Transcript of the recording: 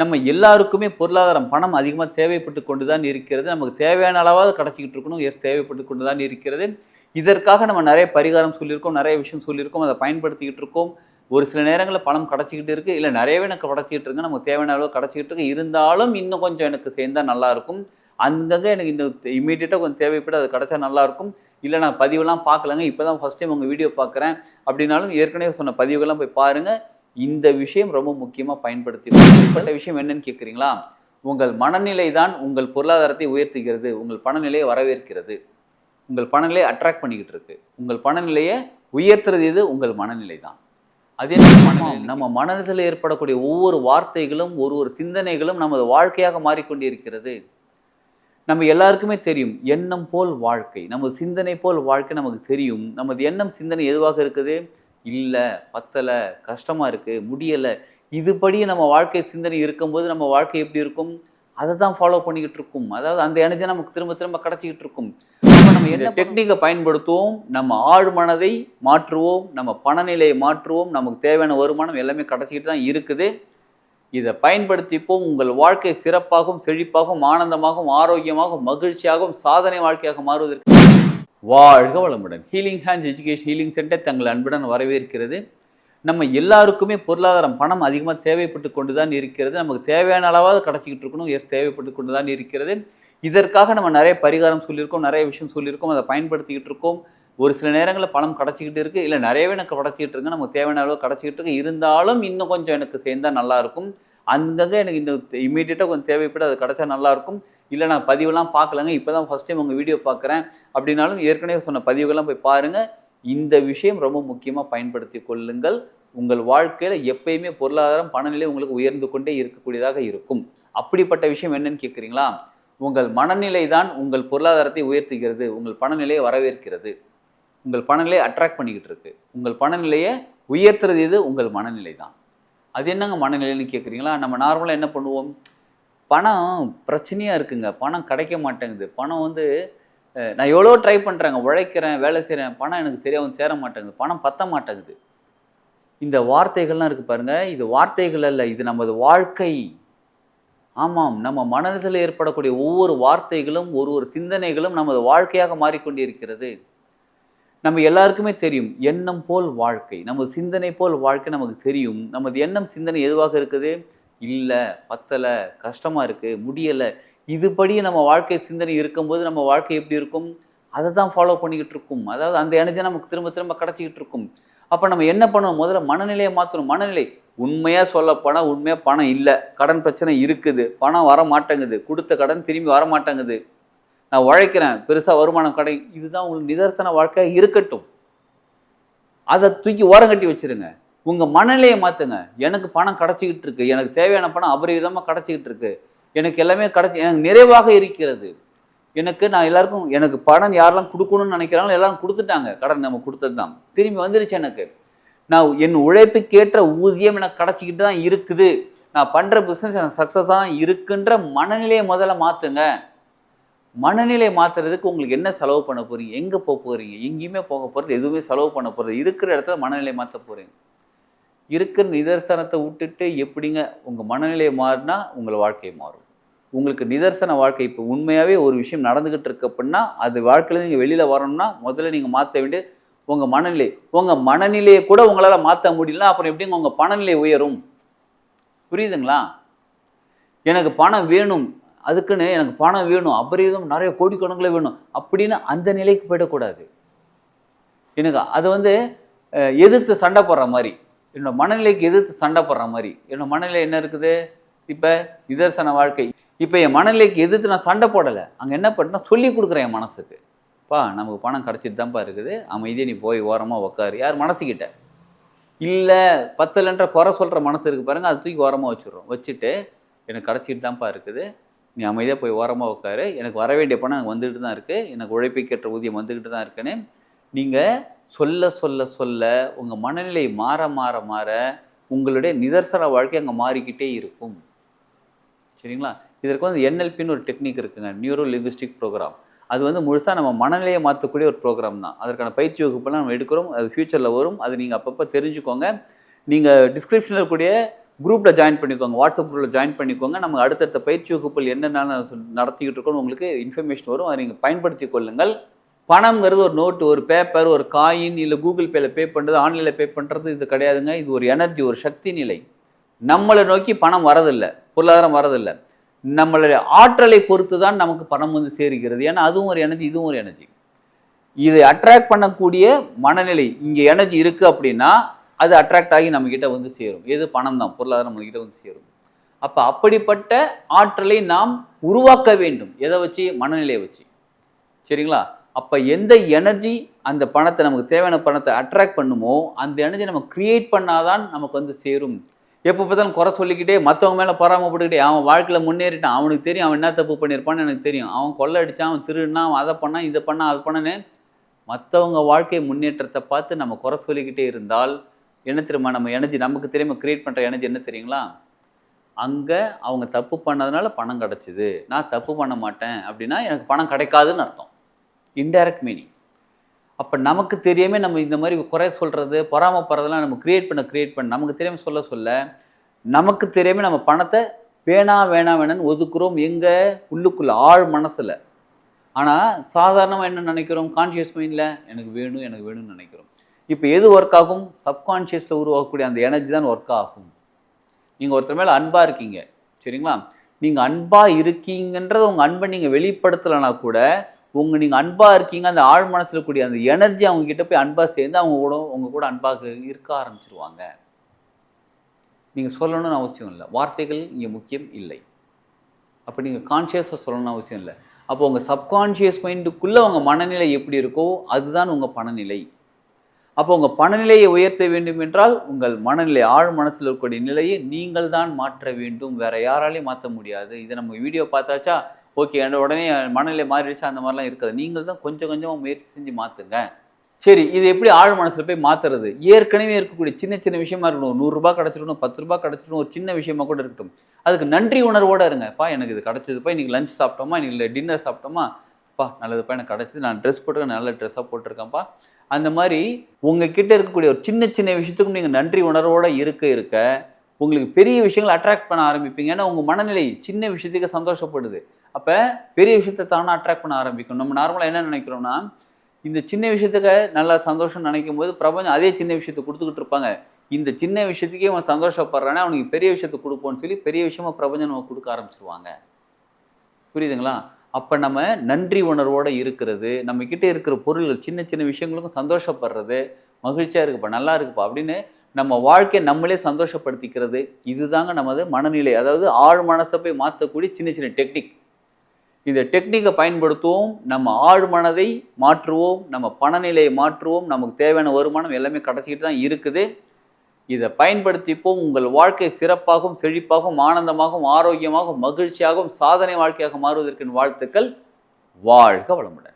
நம்ம எல்லாருக்குமே பொருளாதாரம் பணம் அதிகமாக தேவைப்பட்டு கொண்டு தான் இருக்கிறது. நமக்கு தேவையான அளவாக கிடச்சிக்கிட்டு இருக்கணும். எஸ் தேவைப்பட்டு கொண்டு தான் இருக்கிறது. இதற்காக நம்ம நிறைய பரிகாரம் சொல்லியிருக்கோம் நிறைய விஷயம் சொல்லியிருக்கோம். அதை பயன்படுத்திக்கிட்டு இருக்கோம். ஒரு சில நேரங்களில் பணம் கிடச்சிக்கிட்டு இருக்குது இல்லை நிறையவே எனக்கு கிடச்சிக்கிட்டு இருக்கு. நமக்கு தேவையான அளவு கிடச்சிக்கிட்டு இருக்கு. இருந்தாலும் இன்னும் கொஞ்சம் எனக்கு சேர்ந்தால் நல்லாயிருக்கும் அங்கங்கே எனக்கு இந்த இமீடியட்டாக கொஞ்சம் தேவைப்பட்டு அது கிடச்சா நல்லாயிருக்கும் இல்லை நான் பதிவெல்லாம் பார்க்கலங்க. இப்போ தான் ஃபஸ்ட் டைம் உங்கள் வீடியோ பார்க்குறேன். அப்படின்னாலும் ஏற்கனவே சொன்ன பதிவுகள்லாம் போய் பாருங்கள் இந்த விஷயம் ரொம்ப முக்கியமாக பயன்படுத்தி இப்படிப்பட்ட விஷயம் என்னன்னு கேட்குறீங்களா? உங்கள் மனநிலை தான் உங்கள் பொருளாதாரத்தை உயர்த்துகிறது உங்கள் பணநிலையை வரவேற்கிறது. உங்கள் பணநிலையை அட்ராக்ட் பண்ணிக்கிட்டு இருக்கு. உங்கள் பணநிலையை உயர்த்துறது இது உங்கள் மனநிலை தான் அதே நம்ம மனதில் ஏற்படக்கூடிய ஒவ்வொரு வார்த்தைகளும் ஒரு ஒரு சிந்தனைகளும் நமது வாழ்க்கையாக மாறிக்கொண்டே இருக்கிறது நம்ம எல்லாருக்குமே தெரியும் எண்ணம் போல் வாழ்க்கை. நமது சிந்தனை போல் வாழ்க்கை நமக்கு தெரியும். நமது எண்ணம் சிந்தனை எதுவாக இருக்குது? இல்லை பத்தலை கஷ்டமாக இருக்குது முடியலை. இதுபடி நம்ம வாழ்க்கை சிந்தனை இருக்கும்போது நம்ம வாழ்க்கை எப்படி இருக்கும்? அதை தான் ஃபாலோ பண்ணிக்கிட்டு இருக்கும். அதாவது அந்த எனர்ஜி நமக்கு திரும்ப திரும்ப கிடச்சிக்கிட்டு இருக்கும். நம்ம என்ன டெக்னிக்கை பயன்படுத்துவோம். நம்ம ஆழ் மனதை மாற்றுவோம். நம்ம பணநிலையை மாற்றுவோம். நமக்கு தேவையான வருமானம் எல்லாமே கிடச்சிக்கிட்டு தான் இருக்குது. இதை பயன்படுத்திப்போம். உங்கள் வாழ்க்கை சிறப்பாகவும் செழிப்பாகவும் ஆனந்தமாகவும் ஆரோக்கியமாகவும் மகிழ்ச்சியாகவும் சாதனை வாழ்க்கையாக மாறுவதற்கு வாழ்க வளமுடன். Healing hands education healing centre தங்கள் அன்புடன் வரவேற்கிறது. நம்ம எல்லாருக்குமே பொருளாதாரம் பணம் அதிகமாக தேவைப்பட்டு கொண்டு தான் இருக்கிறது. நமக்கு தேவையான அளவாக கிடச்சிக்கிட்டு இருக்கணும். எஸ் தேவைப்பட்டு கொண்டு தான் இருக்கிறது. இதற்காக நம்ம நிறைய பரிகாரம் சொல்லியிருக்கோம் நிறைய விஷயம் சொல்லியிருக்கோம். அதை பயன்படுத்திக்கிட்டு இருக்கோம். ஒரு சில நேரங்களில் பணம் கிடச்சிக்கிட்டு இருக்குது இல்லை நிறையவே எனக்கு கிடச்சிக்கிட்டு இருக்கு. நமக்கு தேவையான அளவு கிடச்சிக்கிட்டு இருக்கு. இருந்தாலும் இன்னும் கொஞ்சம் எனக்கு சேர்ந்தால் நல்லாயிருக்கும் அங்கங்கே எனக்கு இந்த இமீடியட்டாக கொஞ்சம் தேவைப்பட்டு அது கிடச்சா நல்லாயிருக்கும் இல்லை நான் பதிவெல்லாம் பார்க்கலங்க. இப்போ தான் ஃபஸ்ட் டைம் உங்கள் வீடியோ பார்க்குறேன். அப்படின்னாலும் ஏற்கனவே சொன்ன பதிவுகள்லாம் போய் பாருங்கள் இந்த விஷயம் ரொம்ப முக்கியமாக பயன்படுத்தி கொள்ளுங்கள். உங்கள் வாழ்க்கையில் எப்பயுமே பொருளாதாரம் பணநிலை உங்களுக்கு உயர்ந்து கொண்டே இருக்கக்கூடியதாக இருக்கும். அப்படிப்பட்ட விஷயம் என்னன்னு கேட்குறீங்களா? உங்கள் மனநிலை தான் உங்கள் பொருளாதாரத்தை உயர்த்துகிறது. உங்கள் பணநிலையை வரவேற்கிறது. உங்கள் பணநிலையை அட்ராக்ட் பண்ணிக்கிட்டு இருக்கு. உங்கள் பணநிலையை உயர்த்துறது இது உங்கள் மனநிலை தான். அது என்னங்க மனநிலைன்னு கேட்குறீங்களா? நம்ம நார்மலாக என்ன பண்ணுவோம்? பணம் பிரச்சனையாக இருக்குங்க. பணம் கிடைக்க மாட்டேங்குது. பணம் வந்து நான் எவ்வளோ ட்ரை பண்ணுறேங்க உழைக்கிறேன் வேலை செய்கிறேன் பணம் எனக்கு சரியாக வந்து சேர மாட்டேங்குது. பணம் பத்த மாட்டேங்குது. இந்த வார்த்தைகள்லாம் இருக்குது பாருங்கள் இது வார்த்தைகள் அல்ல. இது நமது வாழ்க்கை. ஆமாம். நம்ம மனதில் ஏற்படக்கூடிய ஒவ்வொரு வார்த்தைகளும் ஒரு ஒரு சிந்தனைகளும் நமது வாழ்க்கையாக மாறிக்கொண்டிருக்கிறது. நம்ம எல்லாருக்குமே தெரியும். எண்ணம் போல் வாழ்க்கை. நமது சிந்தனை போல் வாழ்க்கை நமக்கு தெரியும். நமது எண்ணம் சிந்தனை எதுவாக இருக்குது? இல்லை பத்தலை கஷ்டமாக இருக்குது முடியலை. இதுபடி நம்ம வாழ்க்கை சிந்தனை இருக்கும்போது நம்ம வாழ்க்கை எப்படி இருக்கும்? அதை தான் ஃபாலோ பண்ணிக்கிட்டு இருக்கும். அதாவது அந்த எனர்ஜி நமக்கு திரும்ப திரும்ப கிடச்சிக்கிட்டு இருக்கும். அப்போ நம்ம என்ன பண்ணுவோம்? முதல்ல மனநிலையை மாற்றணும் மனநிலை உண்மையாக சொல்லப்போனால் உண்மையாக பணம் இல்லை. கடன் பிரச்சனை இருக்குது. பணம் வர மாட்டேங்குது கொடுத்த கடன் திரும்பி வர மாட்டேங்குது நான் உழைக்கிறேன். பெருசாக வருமானம் கடை. இதுதான் உங்களுக்கு நிதர்சன வாழ்க்கையாக இருக்கட்டும். அதை தூக்கி ஓரம் கட்டி வச்சிருங்க. உங்கள் மனநிலையை மாற்றுங்க எனக்கு பணம் கிடச்சிக்கிட்டு இருக்கு. எனக்கு தேவையான பணம் அபரிவிதமாக கிடச்சிக்கிட்டு இருக்கு. எனக்கு எல்லாமே கிடச்சி எனக்கு நிறைவாக இருக்கிறது. எனக்கு நான் எல்லாருக்கும் எனக்கு பணம் யாரெல்லாம் கொடுக்கணும்னு நினைக்கிறாங்களோ எல்லாரும் கொடுத்துட்டாங்க. கடன் நம்ம கொடுத்தது தான். திரும்பி வந்துருச்சு எனக்கு. நான் என் உழைப்புக்கேற்ற ஊதியம் எனக்கு கிடச்சிக்கிட்டு தான் இருக்குது. நான் பண்ணுற பிஸ்னஸ் எனக்கு சக்ஸஸ் தான் இருக்குன்ற மனநிலையை முதல்ல மாற்றுங்க மனநிலை மாற்றுறதுக்கு உங்களுக்கு என்ன செலவு பண்ண போகிறீங்க எங்கே போக போகிறீங்க எங்கேயுமே போக போகிறது எதுவுமே செலவு பண்ண போகிறது இருக்கிற இடத்துல மனநிலை மாற்ற போகிறீங்க இருக்கிற நிதர்சனத்தை விட்டுட்டு எப்படிங்க உங்கள் மனநிலையை மாறினா உங்கள் வாழ்க்கை மாறும். உங்களுக்கு நிதர்சன வாழ்க்கை இப்போ உண்மையாகவே ஒரு விஷயம் நடந்துக்கிட்டு இருக்கு அப்படின்னா அது வாழ்க்கையில நீங்கள் வெளியில் வரணும்னா முதல்ல நீங்கள் மாற்ற வேண்டிய உங்கள் மனநிலை. உங்கள் மனநிலையை கூட உங்களால் மாற்ற முடியலனா அப்புறம் எப்படிங்க உங்கள் பணநிலை உயரும்? புரியுதுங்களா? எனக்கு பணம் வேணும். அதுக்குன்னு எனக்கு பணம் வேணும். அபரீதம் நிறைய கோடிக்கணக்கில் வேணும். அப்படின்னு அந்த நிலைக்கு போயிடக்கூடாது. எனக்கு அது வந்து எதிர்த்து சண்டை போடுற மாதிரி. என்னோடய மனநிலைக்கு எதிர்த்து சண்டை போடுற மாதிரி. என்னோடய மனநிலை என்ன இருக்குது? இப்போ நிதர்சன வாழ்க்கை. இப்போ என் மனநிலைக்கு எதிர்த்து நான் சண்டை போடலை. அங்கே என்ன பண்ணேன் சொல்லி கொடுக்குறேன் என் மனசுக்கு. பா நமக்கு பணம் கிடச்சிட்டு தான்ப்பா இருக்குது. அமைதியாக நீ போய் ஓரமாக உக்காரு. யார் மனசுக்கிட்ட? இல்லை பத்தலைன்ற குறை சொல்கிற மனசு இருக்குது பாருங்க. அது தூக்கி ஓரமாக வச்சுடுறோம். வச்சுட்டு எனக்கு கிடச்சிட்டு தான்ப்பா இருக்குது. நீ அமைதியாக போய் ஓரமாக உட்காரு எனக்கு வர வேண்டிய பணம் வந்துக்கிட்டு தான் இருக்குது எனக்கு உழைப்புக்கேற்ற ஊதியம் வந்துக்கிட்டு தான் இருக்குன்னு நீங்கள் சொல்ல சொல்ல சொல்ல உங்கள் மனநிலை மாற மாற மாற உங்களுடைய நிதர்சன வாழ்க்கை அங்கே மாறிக்கிட்டே இருக்கும். சரிங்களா? இதற்கு வந்து என்எல்பின்னு ஒரு டெக்னிக் இருக்குங்க. நியூரோ லிங்குஸ்டிக் ப்ரோக்ராம் அது வந்து முழுசாக நம்ம மனநிலையை மாற்றக்கூடிய ஒரு ப்ரோக்ராம் தான். அதற்கான பயிற்சி வகுப்பெல்லாம் நம்ம எடுக்கிறோம். அது ஃப்யூச்சரில் வரும். அது நீங்கள் அப்பப்போ தெரிஞ்சுக்கோங்க. நீங்கள் டிஸ்கிரிப்ஷனில் இருக்கக்கூடிய குரூப்பில் ஜாயின் பண்ணிக்கோங்க. வாட்ஸ்அப் குரூப்பில் ஜாயின் பண்ணிக்கோங்க. நம்ம அடுத்தடுத்த பயிற்சி வகுப்புகள் என்னென்ன நடத்திக்கிட்டு இருக்கோன்னு உங்களுக்கு இன்ஃபர்மேஷன் வரும். அதை நீங்கள் பயன்படுத்தி கொள்ளுங்கள். பணம்ங்கிறது ஒரு நோட்டு ஒரு பேப்பர் ஒரு காயின் இல்லை கூகுள் பேல பே பண்ணுறது ஆன்லைனில் பே பண்ணுறது இது கிடையாதுங்க. இது ஒரு எனர்ஜி ஒரு சக்தி நிலை. நம்மளை நோக்கி பணம் வரதில்லை. பொருளாதாரம் வரதில்லை. நம்மளுடைய ஆற்றலை பொறுத்து தான் நமக்கு பணம் வந்து சேருகிறது. ஏன்னா அதுவும் ஒரு எனர்ஜி இதுவும் ஒரு எனர்ஜி இதை அட்ராக்ட் பண்ணக்கூடிய மனநிலை இங்கே எனர்ஜி இருக்குது அப்படின்னா அது அட்ராக்ட் ஆகி நம்மக்கிட்ட வந்து சேரும். எது? பணம் தான் பொருளாதாரம் நம்மக்கிட்ட வந்து சேரும். அப்போ அப்படிப்பட்ட ஆற்றலை நாம் உருவாக்க வேண்டும். எதை வச்சு? மனநிலையை வச்சு. சரிங்களா? அப்போ எந்த எனர்ஜி அந்த பணத்தை நமக்கு தேவையான பணத்தை அட்ராக்ட் பண்ணுமோ அந்த எனர்ஜி நம்ம கிரியேட் பண்ணாதான் நமக்கு வந்து சேரும். எப்போ பார்த்தாலும் குறை சொல்லிக்கிட்டே மற்றவங்க மேலே பொறாமப்பட்டுக்கிட்டே அவன் வாழ்க்கையில் முன்னேறிட்டான் அவனுக்கு தெரியும் அவன் என்ன தப்பு பண்ணியிருப்பான்னு எனக்கு தெரியும். அவன் கொள்ளை அடித்தான் அவன் திருடினா அவன் அதை பண்ணான் இதை பண்ணான் அது பண்ணனே மற்றவங்க வாழ்க்கை முன்னேற்றத்தை பார்த்து நம்ம குறை சொல்லிக்கிட்டே இருந்தால் என்ன தெரியுமா நம்ம எனர்ஜி நமக்கு தெரியாமல் கிரியேட் பண்ணுற எனர்ஜி என்ன தெரியுங்களா? அங்கே அவங்க தப்பு பண்ணதுனால பணம் கிடச்சிது. நான் தப்பு பண்ண மாட்டேன் அப்படின்னா எனக்கு பணம் கிடைக்காதுன்னு அர்த்தம். இன்டைரக்ட் மீனிங் அப்போ நமக்கு தெரியாமல் நம்ம இந்த மாதிரி குறை சொல்கிறது பொறாமப்படுறதெல்லாம் நம்ம கிரியேட் பண்ண கிரியேட் பண்ண நமக்கு தெரியாமல் சொல்ல சொல்ல நமக்கு தெரியாமல் நம்ம பணத்தை வேணா வேணாம் வேணான்னு ஒதுக்குறோம் எங்கே உள்ளுக்குள்ள ஆழ் மனசில். ஆனால் சாதாரணமாக என்ன நினைக்கிறோம்? கான்ஷியஸ் மைண்டில் எனக்கு வேணும் எனக்கு வேணும்னு நினைக்கிறோம். இப்போ எது ஒர்க் ஆகும்? சப்கான்ஷியஸில் உருவாக்கக்கூடிய அந்த எனர்ஜி தான் ஒர்க் ஆகும். நீங்கள் ஒருத்தர் மேலே அன்பாக இருக்கீங்க சரிங்களா? நீங்கள் அன்பாக இருக்கீங்கன்றத உங்கள் அன்பை நீங்கள் வெளிப்படுத்தலைனா கூட உங்கள் நீங்கள் அன்பாக இருக்கீங்க அந்த ஆழ் மனசில் கூடிய அந்த எனர்ஜி அவங்க கிட்ட போய் அன்பாக சேர்ந்து அவங்க கூட உங்கள் கூட அன்பாக இருக்க ஆரம்பிச்சிருவாங்க. நீங்கள் சொல்லணும்னு அவசியம் இல்லை. வார்த்தைகள் இங்கே முக்கியம் இல்லை. அப்போ நீங்கள் கான்ஷியஸாக சொல்லணும்னு அவசியம் இல்லை. அப்போ உங்கள் சப்கான்ஷியஸ் மைண்டுக்குள்ளே உங்கள் மனநிலை எப்படி இருக்கோ அதுதான் உங்கள் பணநிலை. அப்போ உங்கள் பணநிலையை உயர்த்த வேண்டும் என்றால் உங்கள் மனநிலை ஆழ் மனசில் இருக்கக்கூடிய நிலையை நீங்கள் தான் மாற்ற வேண்டும். வேற யாராலையும் மாற்ற முடியாது. இதை நம்ம வீடியோ பார்த்தாச்சா ஓகே என் உடனே மனநிலை மாறிடுச்சு அந்த மாதிரிலாம் இருக்காது. நீங்கள் தான் கொஞ்சம் கொஞ்சமாக முயற்சி செஞ்சு மாற்றுங்க சரி இது எப்படி ஆழ் மனசில் போய் மாற்றுறது ஏற்கனவே இருக்கக்கூடிய சின்ன சின்ன விஷயமா இருக்கணும் நூறுரூபா கிடச்சிடணும் பத்து ரூபா கிடச்சிடணும் ஒரு சின்ன விஷயமா கூட இருக்கட்டும். அதுக்கு நன்றி உணர்வோடு இருங்கப்பா எனக்கு இது கிடச்சதுப்பா இன்றைக்கி லஞ்ச் சாப்பிட்டோமா இன்னைக்கு டின்னர் சாப்பிட்டோமா? அப்பா நல்லதுப்பா எனக்கு கிடச்சிது. நான் ட்ரெஸ் போட்டிருக்கேன் நல்ல ட்ரெஸ்ஸாக போட்டிருக்கேன்ப்பா அந்த மாதிரி உங்ககிட்ட இருக்கக்கூடிய ஒரு சின்ன சின்ன விஷயத்துக்கும் நீங்கள் நன்றி உணர்வோடு இருக்க இருக்க உங்களுக்கு பெரிய விஷயங்களை அட்ராக்ட் பண்ண ஆரம்பிப்பீங்க. ஏன்னா உங்கள் மனநிலை சின்ன விஷயத்துக்கு சந்தோஷப்படுது. அப்போ பெரிய விஷயத்தை தானே அட்ராக்ட் பண்ண ஆரம்பிக்கும். நம்ம நார்மலாக என்ன நினைக்கிறோம்னா இந்த சின்ன விஷயத்துக்கு நல்லா சந்தோஷம் நினைக்கும் போது பிரபஞ்சம் அதே சின்ன விஷயத்தை கொடுத்துக்கிட்டு இருப்பாங்க. இந்த சின்ன விஷயத்துக்கே அவன் சந்தோஷப்படுறானே அவனுக்கு பெரிய விஷயத்தை கொடுப்போம்னு சொல்லி பெரிய விஷயமா பிரபஞ்சம் நம்ம கொடுக்க ஆரம்பிச்சிருவாங்க. புரியுதுங்களா? அப்போ நம்ம நன்றி உணர்வோடு இருக்கிறது நம்ம கிட்ட இருக்கிற பொருள்கள் சின்ன சின்ன விஷயங்களுக்கும் சந்தோஷப்படுறது மகிழ்ச்சியாக இருக்குப்பா நல்லா இருக்குப்பா அப்படின்னு நம்ம வாழ்க்கையை நம்மளே சந்தோஷப்படுத்திக்கிறது இதுதாங்க நமது மனநிலை. அதாவது ஆழ் மனசை போய் மாற்றக்கூடிய சின்ன சின்ன டெக்னிக் இந்த டெக்னிக்கை பயன்படுத்துவோம் நம்ம ஆழ் மனதை மாற்றுவோம் நம்ம பணநிலையை மாற்றுவோம் நமக்கு தேவையான வருமானம் எல்லாமே கிடச்சிக்கிட்டு தான் இருக்குது. இதை பயன்படுத்திப்போம் உங்கள் வாழ்க்கை சிறப்பாகவும் செழிப்பாகவும் ஆனந்தமாகவும் ஆரோக்கியமாகவும் மகிழ்ச்சியாகவும் சாதனை வாழ்க்கையாக மாறுவதற்கு வாழ்த்துக்கள். வாழ்க வளமுடன்.